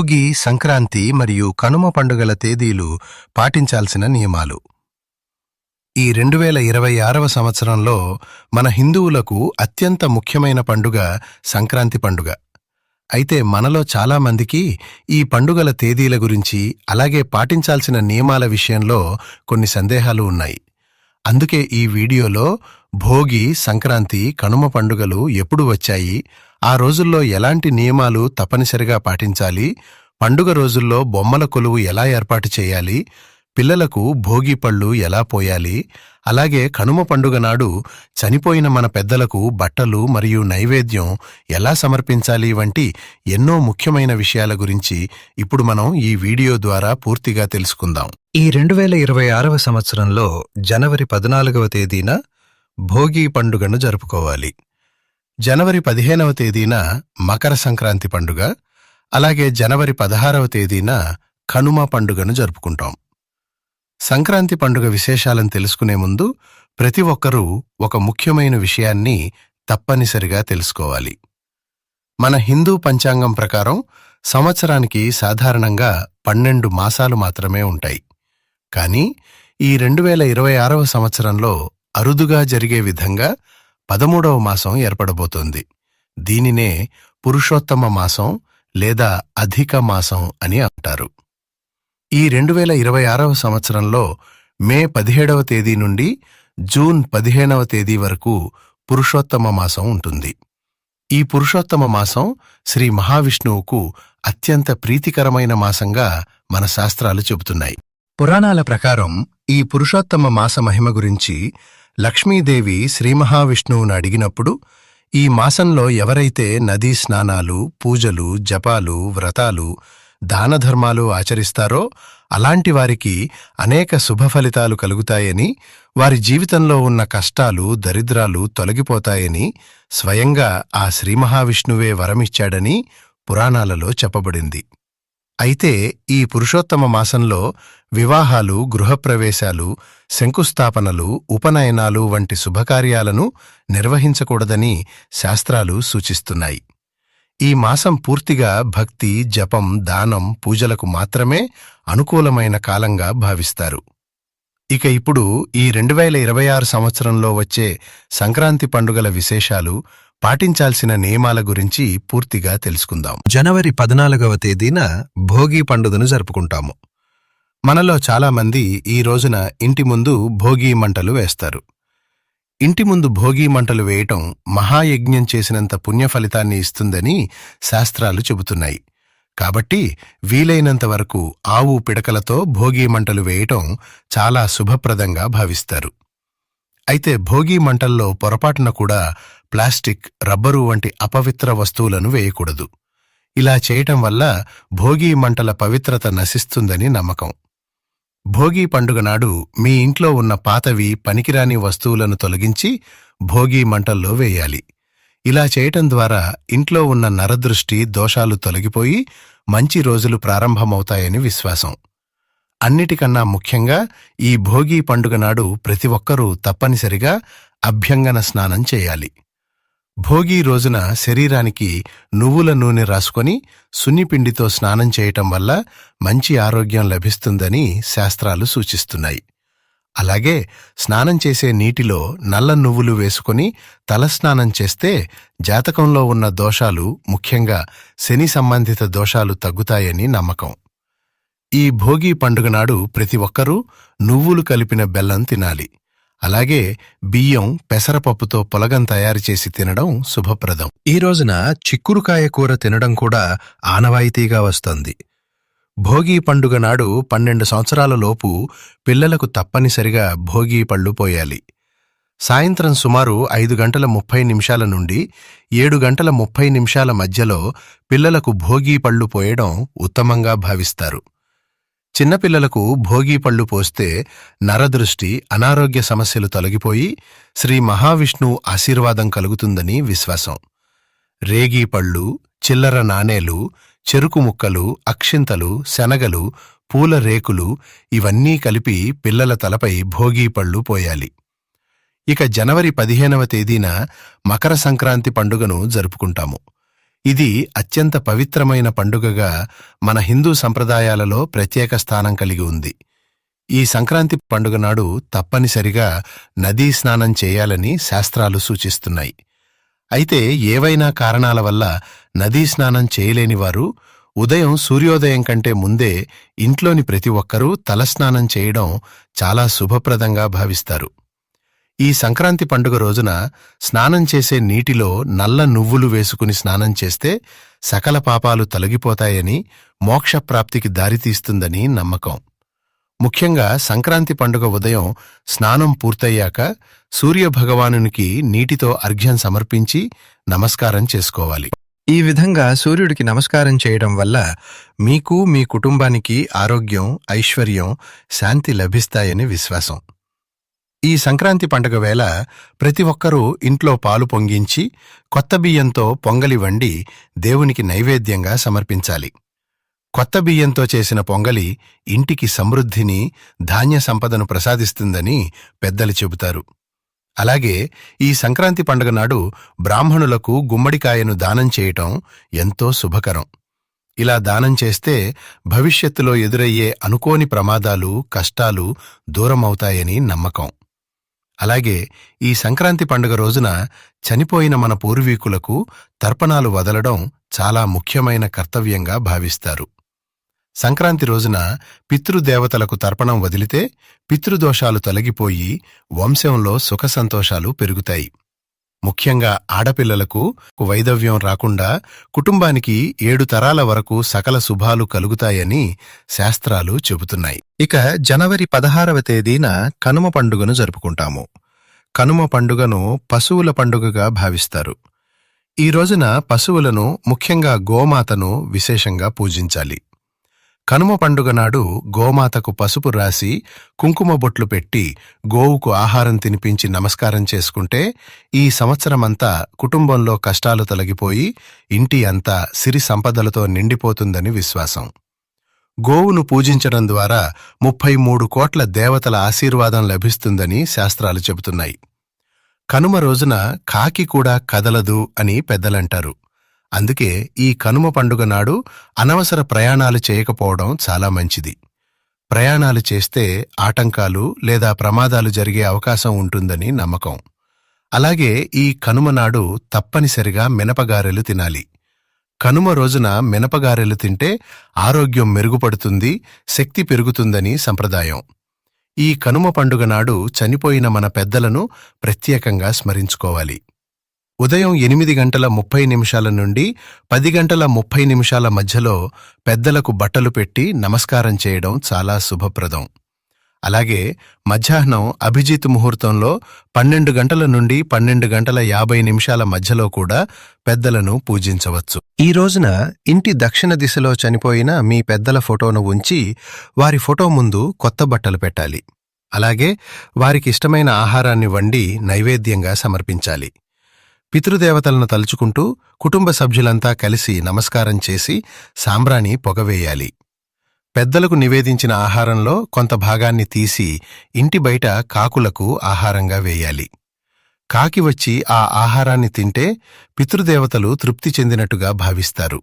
భోగి సంక్రాంతి మరియు కనుమ పండుగల తేదీలు పాటించాల్సిన నియమాలు. ఈ రెండు వేల ఇరవై ఆరవ సంవత్సరంలో మన హిందువులకు అత్యంత ముఖ్యమైన పండుగ సంక్రాంతి పండుగ. అయితే మనలో చాలా మందికి ఈ పండుగల తేదీల గురించి అలాగే పాటించాల్సిన నియమాల విషయంలో కొన్ని సందేహాలు ఉన్నాయి. అందుకే ఈ వీడియోలో భోగి సంక్రాంతి కనుమ పండుగలు ఎప్పుడు వచ్చాయి ఆ రోజుల్లో ఎలాంటి నియమాలు తప్పనిసరిగా పాటించాలి? పండుగ రోజుల్లో బొమ్మల కొలువు ఎలా ఏర్పాటు చేయాలి? పిల్లలకు భోగి పళ్ళు ఎలా పోయాలి? అలాగే కనుమ పండుగ నాడు చనిపోయిన మన పెద్దలకు బట్టలు మరియు నైవేద్యం ఎలా సమర్పించాలి వంటి ఎన్నో ముఖ్యమైన విషయాల గురించి ఇప్పుడు మనం ఈ వీడియో ద్వారా పూర్తిగా తెలుసుకుందాం. ఈ రెండు వేల ఇరవై ఆరవ సంవత్సరంలో జనవరి పద్నాలుగవ తేదీన భోగి పండుగను జరుపుకోవాలి. జనవరి పదిహేనవ తేదీన మకర సంక్రాంతి పండుగ అలాగే జనవరి పదహారవ తేదీన కనుమ పండుగను జరుపుకుంటాం. సంక్రాంతి పండుగ విశేషాలను తెలుసుకునే ముందు ప్రతి ఒక్కరూ ఒక ముఖ్యమైన విషయాన్ని తప్పనిసరిగా తెలుసుకోవాలి. మన హిందూ పంచాంగం ప్రకారం సంవత్సరానికి సాధారణంగా పన్నెండు మాసాలు మాత్రమే ఉంటాయి. కానీ ఈ రెండు వేల ఇరవై ఆరవ సంవత్సరంలో అరుదుగా జరిగే విధంగా పదమూడవ మాసం ఏర్పడబోతోంది. దీనినే పురుషోత్తమ మాసం లేదా అధిక మాసం అని అంటారు. ఈ రెండు వేల ఇరవై ఆరవ సంవత్సరంలో మే పదిహేడవ తేదీ నుండి జూన్ పదిహేనవ తేదీ వరకు పురుషోత్తమ మాసం ఉంటుంది. ఈ పురుషోత్తమ మాసం శ్రీ మహావిష్ణువుకు అత్యంత ప్రీతికరమైన మాసంగా మన శాస్త్రాలు చెబుతున్నాయి. పురాణాల ప్రకారం ఈ పురుషోత్తమ మాస మహిమ గురించి లక్ష్మీదేవి శ్రీమహావిష్ణువును అడిగినప్పుడు ఈ మాసంలో ఎవరైతే నదీ స్నానాలు పూజలు జపాలు వ్రతాలు దానధర్మాలు ఆచరిస్తారో అలాంటి వారికి అనేక శుభ ఫలితాలు కలుగుతాయని వారి జీవితంలో ఉన్న కష్టాలు దరిద్రాలు తొలగిపోతాయని స్వయంగా ఆ శ్రీమహావిష్ణువే వరమిచ్చాడని పురాణాలలో చెప్పబడింది. అయితే ఈ పురుషోత్తమ మాసంలో వివాహాలు గృహప్రవేశాలు శంకుస్థాపనలు ఉపనయనాలు వంటి శుభకార్యాలను నిర్వహించకూడదని శాస్త్రాలు సూచిస్తున్నాయి. ఈ మాసం పూర్తిగా భక్తి జపం దానం పూజలకు మాత్రమే అనుకూలమైన కాలంగా భావిస్తారు. ఇక ఇప్పుడు ఈ రెండు వేల ఇరవై ఆరు సంవత్సరంలో వచ్చే సంక్రాంతి పండుగల విశేషాలు పాటించాల్సిన నియమాల గురించి పూర్తిగా తెలుసుకుందాం. జనవరి పద్నాలుగవ తేదీన భోగి పండుగను జరుపుకుంటాము. మనలో చాలామంది ఈ రోజున ఇంటి ముందు భోగి మంటలు వేస్తారు. ఇంటి ముందు భోగి మంటలు వేయటం మహాయజ్ఞం చేసినంత పుణ్య ఫలితాన్ని ఇస్తుందని శాస్త్రాలు చెబుతున్నాయి. కాబట్టి వీలైనంత వరకు ఆవు పిడకలతో భోగి మంటలు వేయటం చాలా శుభప్రదంగా భావిస్తారు. అయితే భోగి మంటల్లో పొరపాటున కూడా ప్లాస్టిక్ రబ్బరు వంటి అపవిత్ర వస్తువులను వేయకూడదు. ఇలా చేయటం వల్ల భోగి మంటల పవిత్రత నశిస్తుందని నమ్మకం. భోగి పండుగ నాడు మీ ఇంట్లో ఉన్న పాతవి పనికిరాని వస్తువులను తొలగించి భోగి మంటల్లో వేయాలి. ఇలా చేయటం ద్వారా ఇంట్లో ఉన్న నరదృష్టి దోషాలు తొలగిపోయి మంచి రోజులు ప్రారంభమవుతాయని విశ్వాసం. అన్నిటికన్నా ముఖ్యంగా ఈ భోగి పండుగ నాడు ప్రతి ఒక్కరూ తప్పనిసరిగా అభ్యంగన స్నానం చేయాలి. భోగి రోజున శరీరానికి నువ్వుల నూనె రాసుకొని సున్నిపిండితో స్నానం చేయటం వల్ల మంచి ఆరోగ్యం లభిస్తుందని శాస్త్రాలు సూచిస్తున్నాయి. అలాగే స్నానం చేసే నీటిలో నల్ల నువ్వులు వేసుకుని తలస్నానం చేస్తే జాతకంలో ఉన్న దోషాలు ముఖ్యంగా శని సంబంధిత దోషాలు తగ్గుతాయని నమ్మకం. ఈ భోగి పండుగ నాడు ప్రతి ఒక్కరూ నువ్వులు కలిపిన బెల్లం తినాలి. అలాగే బియ్యం పెసరపప్పుతో పొలగం తయారు చేసి తినడం శుభప్రదం. ఈ రోజున చిక్కురుకాయ కూర తినడం కూడా ఆనవాయితీగా వస్తోంది. భోగి పండుగ నాడు పన్నెండు సంవత్సరాల లోపు పిల్లలకు తప్పనిసరిగా భోగి పళ్ళు పోయాలి. సాయంత్రం సుమారు ఐదు గంటల ముప్పై నిమిషాల నుండి ఏడు గంటల ముప్పై నిమిషాల మధ్యలో పిల్లలకు భోగి పళ్ళు పోయడం ఉత్తమంగా భావిస్తారు. చిన్నపిల్లలకు భోగిపళ్ళు పోస్తే నరదృష్టి అనారోగ్య సమస్యలు తొలగిపోయి శ్రీ మహావిష్ణువు ఆశీర్వాదం కలుగుతుందని విశ్వాసం. రేగిపళ్ళు చిల్లర నాణేలు చెరుకు ముక్కలు అక్షింతలు శనగలు పూల రేకులు ఇవన్నీ కలిపి పిల్లల తలపై భోగిపళ్ళు పోయాలి. ఇక జనవరి పదిహేనవ తేదీన మకర సంక్రాంతి పండుగను జరుపుకుంటాము. ఇది అత్యంత పవిత్రమైన పండుగగా మన హిందూ సంప్రదాయాలలో ప్రత్యేక స్థానం కలిగి ఉంది. ఈ సంక్రాంతి పండుగ నాడు తప్పనిసరిగా నదీ స్నానం చేయాలని శాస్త్రాలు సూచిస్తున్నాయి. అయితే ఏవైనా కారణాల వల్ల నదీ స్నానం చేయలేని వారు ఉదయం సూర్యోదయం కంటే ముందే ఇంట్లోని ప్రతి ఒక్కరూ తలస్నానం చేయడం చాలా శుభప్రదంగా భావిస్తారు. ఈ సంక్రాంతి పండుగ రోజున స్నానం చేసే నీటిలో నల్ల నువ్వులు వేసుకుని స్నానం చేస్తే సకల పాపాలు తొలగిపోతాయని మోక్షప్రాప్తికి దారితీస్తుందని నమ్మకం. ముఖ్యంగా సంక్రాంతి పండుగ ఉదయం స్నానం పూర్తయ్యాక సూర్యభగవానునికి నీటితో అర్ఘ్యం సమర్పించి నమస్కారం చేసుకోవాలి. ఈ విధంగా సూర్యుడికి నమస్కారం చేయడం వల్ల మీకు మీ కుటుంబానికి ఆరోగ్యం ఐశ్వర్యం శాంతి లభిస్తాయని విశ్వాసం. ఈ సంక్రాంతి పండుగ వేళ ప్రతి ఒక్కరూ ఇంట్లో పాలు పొంగించి కొత్త బియ్యంతో పొంగలి వండి దేవునికి నైవేద్యంగా సమర్పించాలి. కొత్త బియ్యంతో చేసిన పొంగలి ఇంటికి సమృద్ధిని ధాన్య సంపదను ప్రసాదిస్తుందని పెద్దలు చెబుతారు. అలాగే ఈ సంక్రాంతి పండుగ నాడు బ్రాహ్మణులకు గుమ్మడికాయను దానం చేయటం ఎంతో శుభకరం. ఇలా దానం చేస్తే భవిష్యత్తులో ఎదురయ్యే అనుకోని ప్రమాదాలు కష్టాలు దూరమవుతాయని నమ్మకం. అలాగే ఈ సంక్రాంతి పండుగ రోజున చనిపోయిన మన పూర్వీకులకు తర్పణాలు వదలడం చాలా ముఖ్యమైన కర్తవ్యంగా భావిస్తారు. సంక్రాంతి రోజున పితృదేవతలకు తర్పణం వదిలితే పితృదోషాలు తొలగిపోయి వంశంలో సుఖసంతోషాలు పెరుగుతాయి. ముఖ్యంగా ఆడపిల్లలకు వైదవ్యం రాకుండా కుటుంబానికి ఏడు తరాల వరకు సకల శుభాలు కలుగుతాయని శాస్త్రాలు చెబుతున్నాయి. ఇక జనవరి పదహారవ తేదీన కనుమ పండుగను జరుపుకుంటాము. కనుమ పండుగను పశువుల పండుగగా భావిస్తారు. ఈ రోజున పశువులను ముఖ్యంగా గోమాతను విశేషంగా పూజించాలి. కనుమ పండుగ నాడు గోమాతకు పసుపు రాసి కుంకుమ బొట్లు పెట్టి గోవుకు ఆహారం తినిపించి నమస్కారం చేసుకుంటే ఈ సంవత్సరమంతా కుటుంబంలో కష్టాలు తొలగిపోయి ఇంటి అంతా సిరి సంపదలతో నిండిపోతుందని విశ్వాసం. గోవును పూజించడం ద్వారా ముప్పై మూడు కోట్ల దేవతల ఆశీర్వాదం లభిస్తుందని శాస్త్రాలు చెబుతున్నాయి. కనుమ రోజున కాకి కూడా కదలదు అని పెద్దలంటారు. అందుకే ఈ కనుమ పండుగ నాడు అనవసర ప్రయాణాలు చేయకపోవడం చాలా మంచిది. ప్రయాణాలు చేస్తే ఆటంకాలు లేదా ప్రమాదాలు జరిగే అవకాశం ఉంటుందని నమ్మకం. అలాగే ఈ కనుమ నాడు తప్పనిసరిగా మినపగారెలు తినాలి. కనుమ రోజున మినపగారెలు తింటే ఆరోగ్యం మెరుగుపడుతుంది శక్తి పెరుగుతుందని సంప్రదాయం. ఈ కనుమ పండుగ నాడు చనిపోయిన మన పెద్దలను ప్రత్యేకంగా స్మరించుకోవాలి. ఉదయం ఎనిమిది గంటల ముప్పై నిమిషాల నుండి పది గంటల ముప్పై నిమిషాల మధ్యలో పెద్దలకు బట్టలు పెట్టి నమస్కారం చేయడం చాలా శుభప్రదం. అలాగే మధ్యాహ్నం అభిజిత్ ముహూర్తంలో పన్నెండు గంటల నుండి పన్నెండు గంటల యాభై నిమిషాల మధ్యలో కూడా పెద్దలను పూజించవచ్చు. ఈ రోజున ఇంటి దక్షిణ దిశలో చనిపోయిన మీ పెద్దల ఫోటోను ఉంచి వారి ఫోటో ముందు కొత్త బట్టలు పెట్టాలి. అలాగే వారికి ఇష్టమైన ఆహారాన్ని వండి నైవేద్యంగా సమర్పించాలి. పితృదేవతలను తలుచుకుంటూ కుటుంబ సభ్యులంతా కలిసి నమస్కారం చేసి సాంబ్రాణి పొగవేయాలి. పెద్దలకు నివేదించిన ఆహారంలో కొంత భాగాన్ని తీసి ఇంటి బయట కాకులకు ఆహారంగా వేయాలి. కాకి వచ్చి ఆ ఆహారాన్ని తింటే పితృదేవతలు తృప్తి చెందినట్టుగా భావిస్తారు.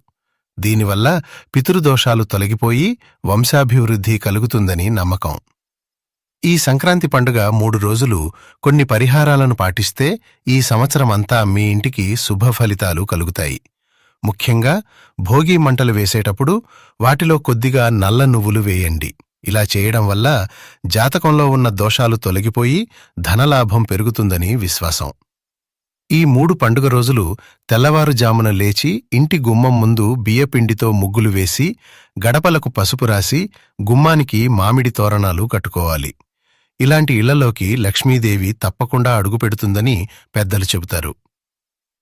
దీనివల్ల పితృదోషాలు తొలగిపోయి వంశాభివృద్ధి కలుగుతుందని నమ్మకం. ఈ సంక్రాంతి పండుగ మూడు రోజులు కొన్ని పరిహారాలను పాటిస్తే ఈ సంవత్సరమంతా మీ ఇంటికి శుభ ఫలితాలు కలుగుతాయి. ముఖ్యంగా భోగి మంటలు వేసేటప్పుడు వాటిలో కొద్దిగా నల్ల నువ్వులు వేయండి. ఇలా చేయడం వల్ల జాతకంలో ఉన్న దోషాలు తొలగిపోయి ధనలాభం పెరుగుతుందని విశ్వాసం. ఈ మూడు పండుగ రోజులు తెల్లవారుజామున లేచి ఇంటి గుమ్మం ముందు బియ్యపిండితో ముగ్గులు వేసి గడపలకు పసుపు రాసి గుమ్మానికి మామిడి తోరణాలు కట్టుకోవాలి. ఇలాంటి ఇళ్ళలోకి లక్ష్మీదేవి తప్పకుండా అడుగుపెడుతుందని పెద్దలు చెబుతారు.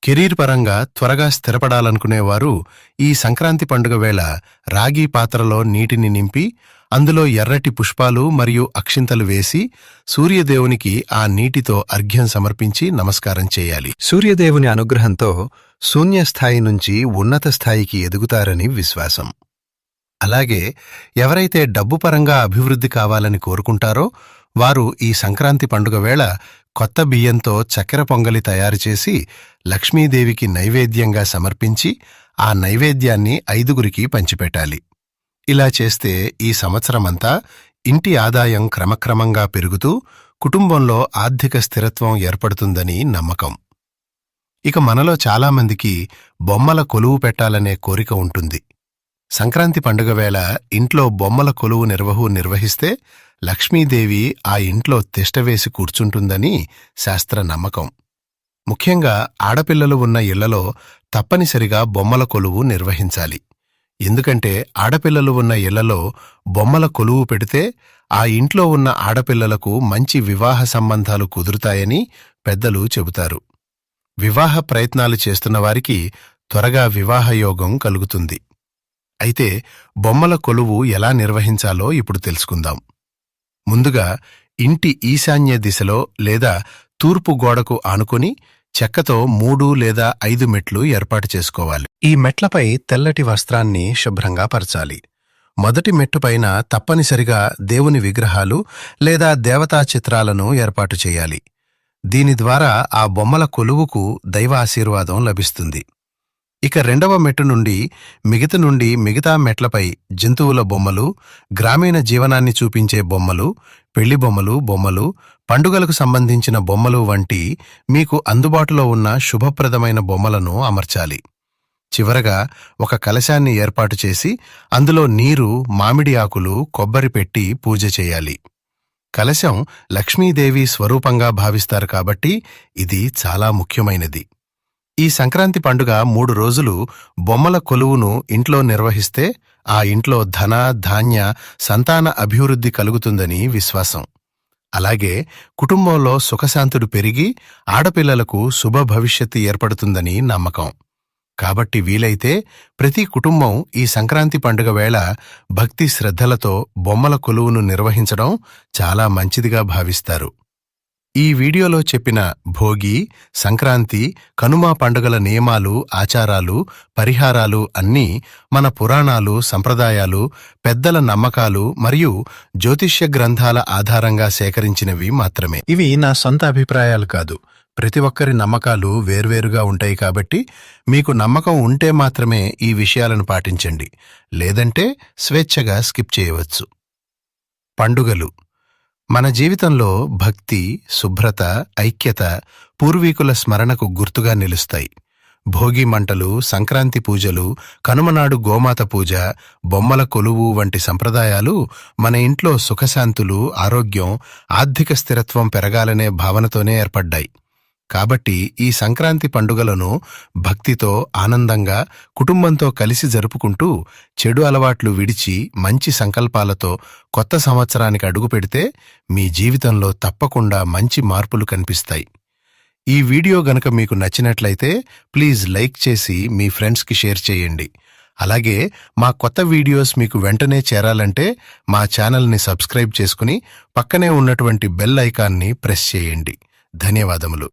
కెరీర్ పరంగా త్వరగా స్థిరపడాలనుకునేవారు ఈ సంక్రాంతి పండుగ వేళ రాగి పాత్రలో నీటిని నింపి అందులో ఎర్రటి పుష్పాలు మరియు అక్షింతలు వేసి సూర్యదేవునికి ఆ నీటితో అర్ఘ్యం సమర్పించి నమస్కారం చేయాలి. సూర్యదేవుని అనుగ్రహంతో శూన్యస్థాయి నుంచి ఉన్నత స్థాయికి ఎదుగుతారని విశ్వాసం. అలాగే ఎవరైతే డబ్బు పరంగా అభివృద్ధి కావాలని కోరుకుంటారో వారు ఈ సంక్రాంతి పండుగ వేళ కొత్త బియ్యంతో చక్కెర పొంగలి తయారుచేసి లక్ష్మీదేవికి నైవేద్యంగా సమర్పించి ఆ నైవేద్యాన్ని ఐదుగురికి పంచిపెట్టాలి. ఇలా చేస్తే ఈ సంవత్సరమంతా ఇంటి ఆదాయం క్రమక్రమంగా పెరుగుతూ కుటుంబంలో ఆర్థిక స్థిరత్వం ఏర్పడుతుందని నమ్మకం. ఇక మనలో చాలామందికి బొమ్మల కొలువు పెట్టాలనే కోరిక ఉంటుంది. సంక్రాంతి పండుగ వేళ ఇంట్లో బొమ్మల కొలువు నిర్వహు నిర్వహిస్తే లక్ష్మీదేవి ఆ ఇంట్లో తిష్టవేసి కూర్చుంటుందని శాస్త్ర నమ్మకం. ముఖ్యంగా ఆడపిల్లలు ఉన్న ఇళ్ళలో తప్పనిసరిగా బొమ్మల కొలువు నిర్వహించాలి. ఎందుకంటే ఆడపిల్లలు ఉన్న ఇళ్ళలో బొమ్మల కొలువు పెడితే ఆ ఇంట్లో ఉన్న ఆడపిల్లలకు మంచి వివాహ సంబంధాలు కుదురుతాయని పెద్దలు చెబుతారు. వివాహ ప్రయత్నాలు చేస్తున్న వారికి త్వరగా వివాహయోగం కలుగుతుంది. అయితే బొమ్మల కొలువు ఎలా నిర్వహించాలో ఇప్పుడు తెలుసుకుందాం. ముందుగా ఇంటి ఈశాన్య దిశలో లేదా తూర్పు గోడకు ఆనుకొని చెక్కతో మూడు లేదా ఐదు మెట్లు ఏర్పాటు చేసుకోవాలి. ఈ మెట్లపై తెల్లటి వస్త్రాన్ని శుభ్రంగా పరచాలి. మొదటి మెట్టుపైన తప్పనిసరిగా దేవుని విగ్రహాలు లేదా దేవతా చిత్రాలను ఏర్పాటు చేయాలి. దీని ద్వారా ఆ బొమ్మల కొలువుకు దైవ ఆశీర్వాదం లభిస్తుంది. ఇక రెండవ మెట్టు నుండి మిగత నుండి మిగతా మెట్లపై జంతువుల బొమ్మలు గ్రామీణ జీవనాన్ని చూపించే బొమ్మలు పెళ్ళి బొమ్మలు బొమ్మలు పండుగలకు సంబంధించిన బొమ్మలు వంటి మీకు అందుబాటులో ఉన్న శుభప్రదమైన బొమ్మలను అమర్చాలి. చివరగా ఒక కలశాన్ని ఏర్పాటు చేసి అందులో నీరు మామిడి ఆకులు కొబ్బరి పెట్టి పూజ చేయాలి. కలశం లక్ష్మీదేవి స్వరూపంగా భావిస్తారు కాబట్టి ఇది చాలా ముఖ్యమైనది. ఈ సంక్రాంతి పండుగ మూడు రోజులు బొమ్మల కొలువును ఇంట్లో నిర్వహిస్తే ఆ ఇంట్లో ధన ధాన్య సంతాన అభివృద్ధి కలుగుతుందని విశ్వాసం. అలాగే కుటుంబంలో సుఖశాంతుడు పెరిగి ఆడపిల్లలకు శుభ భవిష్యత్తు ఏర్పడుతుందని నమ్మకం. కాబట్టి వీలైతే ప్రతి కుటుంబం ఈ సంక్రాంతి పండుగ వేళ భక్తి శ్రద్ధలతో బొమ్మల కొలువును నిర్వహించడం చాలా మంచిదిగా భావిస్తారు. ఈ వీడియోలో చెప్పిన భోగి సంక్రాంతి కనుమ పండుగల నియమాలు ఆచారాలు పరిహారాలు అన్నీ మన పురాణాలు సంప్రదాయాలు పెద్దల నమ్మకాలు మరియు జ్యోతిష్య గ్రంథాల ఆధారంగా సేకరించినవి మాత్రమే. ఇవి నా సొంత అభిప్రాయాలు కాదు. ప్రతి ఒక్కరి నమ్మకాలు వేర్వేరుగా ఉంటాయి కాబట్టి మీకు నమ్మకం ఉంటే మాత్రమే ఈ విషయాలను పాటించండి. లేదంటే స్వేచ్ఛగా స్కిప్ చేయవచ్చు. పండుగలు. మన జీవితంలో భక్తి శుభ్రత ఐక్యత పూర్వీకుల స్మరణకు గుర్తుగా నిలుస్తాయి. భోగి మంటలు సంక్రాంతి పూజలు కనుమనాడు గోమాత పూజ బొమ్మల కొలువు వంటి సంప్రదాయాలు మన ఇంట్లో సుఖశాంతులు ఆరోగ్యం ఆర్థిక స్థిరత్వం పెరగాలనే భావనతోనే ఏర్పడ్డాయి. కాబట్టి ఈ సంక్రాంతి పండుగలను భక్తితో ఆనందంగా కుటుంబంతో కలిసి జరుపుకుంటూ చెడు అలవాట్లు విడిచి మంచి సంకల్పాలతో కొత్త సంవత్సరానికి అడుగుపెడితే మీ జీవితంలో తప్పకుండా మంచి మార్పులు కనిపిస్తాయి. ఈ వీడియో గనక మీకు నచ్చినట్లయితే ప్లీజ్ లైక్ చేసి మీ ఫ్రెండ్స్కి షేర్ చేయండి. అలాగే మా కొత్త వీడియోస్ మీకు వెంటనే చేరాలంటే మా ఛానల్ని సబ్స్క్రైబ్ చేసుకుని పక్కనే ఉన్నటువంటి బెల్ ఐకాన్ని ప్రెస్ చేయండి. ధన్యవాదములు.